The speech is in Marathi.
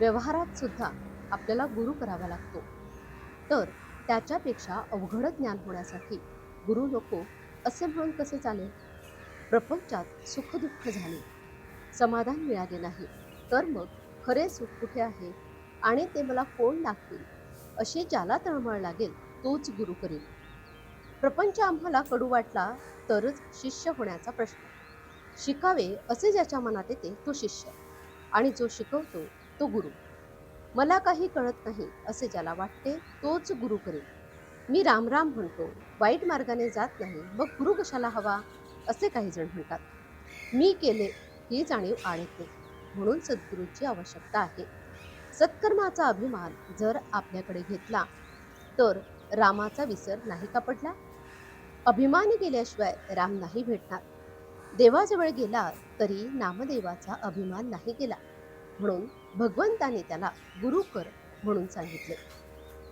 व्यवहारात सुद्धा आपल्याला गुरु करावा लागतो. तर त्याच्यापेक्षा अवघड ज्ञान होण्यासाठी गुरु नको असे म्हणून कसे चालेल प्रपंचात सुखदुःख झाले. समाधान मिळाले नाही. तर मग खरे सुख कुठे आहे? आणि ते मला कोण लागतील अशी ज्याला तळमळ लागेल तोच गुरु करेल. प्रपंच आम्हाला कडू वाटला तरच शिष्य होण्याचा प्रश्न. शिकावे असे ज्याच्या मनात येते तो शिष्य. आणि जो शिकवतो तो गुरु. मला काही कळत नाही असे ज्याला वाटते तोच गुरु करेल. मी रामराम म्हणतो वाईट मार्गाने जात नाही मग गुरु कशाला हवा? असे काही जण म्हणतात. मी केले ही जाणीव आळते म्हणून सद्गुरूची आवश्यकता आहे. सत्कर्माचा अभिमान जर आपल्याकडे घेतला तर रामाचा विसर नाही का पडला? अभिमान गेल्याशिवाय राम नाही भेटणार. देवाजवळ गेला तरी नामदेवाचा अभिमान नाही गेला. म्हणून भगवंताने त्याला गुरुकर म्हणून सांगितले.